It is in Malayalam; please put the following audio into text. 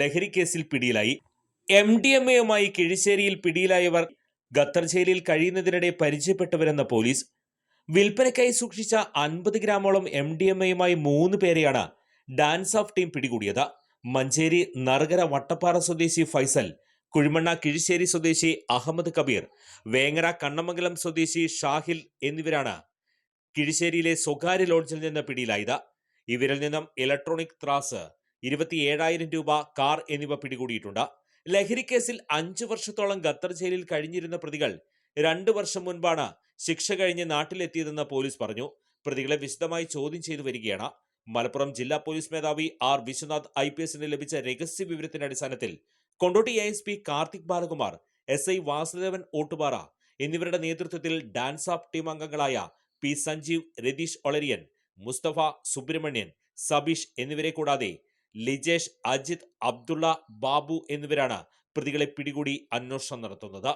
ലഹരി കേസിൽ പിടിയിലായി. എം ഡി എം എയുമായി കിഴിശ്ശേരിയിൽ പിടിയിലായവർ ഖത്തർ ജയിലിൽ കഴിയുന്നതിനിടെ പരിചയപ്പെട്ടവരെന്ന പോലീസ്. വിൽപ്പനയ്ക്കായി സൂക്ഷിച്ച അൻപത് ഗ്രാമോളം എം ഡി എം എയുമായി മൂന്ന് പേരെയാണ് ഡാൻസ് ഓഫ് ടീം പിടികൂടിയത്. മഞ്ചേരി നറുകര വട്ടപ്പാറ സ്വദേശി ഫൈസൽ കുഴിമണ്ണ കിഴിശ്ശേരി സ്വദേശി അഹമ്മദ് കബീർ വേങ്ങര കണ്ണമംഗലം സ്വദേശി ഷാഹിൽ എന്നിവരാണ് കിഴിശ്ശേരിയിലെ സ്വകാര്യ ലോഡ്ജിൽ നിന്ന് പിടിയിലായത്. ഇവരിൽ നിന്നും ഇലക്ട്രോണിക് ത്രാസ് ഇരുപത്തിയേഴായിരം രൂപ കാർ എന്നിവ പിടികൂടിയിട്ടുണ്ട്. ലഹരിക്കേസിൽ കേസിൽ അഞ്ചു വർഷത്തോളം ഖത്തർ ജയിലിൽ കഴിഞ്ഞിരുന്ന പ്രതികൾ രണ്ടു വർഷം മുൻപാണ് ശിക്ഷ കഴിഞ്ഞ് നാട്ടിലെത്തിയതെന്ന് പോലീസ് പറഞ്ഞു. പ്രതികളെ വിശദമായി ചോദ്യം ചെയ്തു വരികയാണ്. മലപ്പുറം ജില്ലാ പോലീസ് മേധാവി ആർ വിശ്വനാഥ് ഐ പി എസിന് ലഭിച്ച രഹസ്യ വിവരത്തിന്റെ അടിസ്ഥാനത്തിൽ Kondotty A S P Karthik Balakumar S I Vasudevan Ottupara എന്നിവരുടെ നേതൃത്വത്തിൽ ഡാൻസ് ഓഫ് ടീം അംഗങ്ങളായ പി സഞ്ജീവ് രതീഷ് ഒളരിയൻ മുസ്തഫ സുബ്രഹ്മണ്യൻ സബീഷ് എന്നിവരെ കൂടാതെ ലിജേഷ് അജിത് അബ്ദുള്ള ബാബു എന്നിവരാണ് പ്രതികളെ പിടികൂടി അന്വേഷണം നടത്തുന്നത്.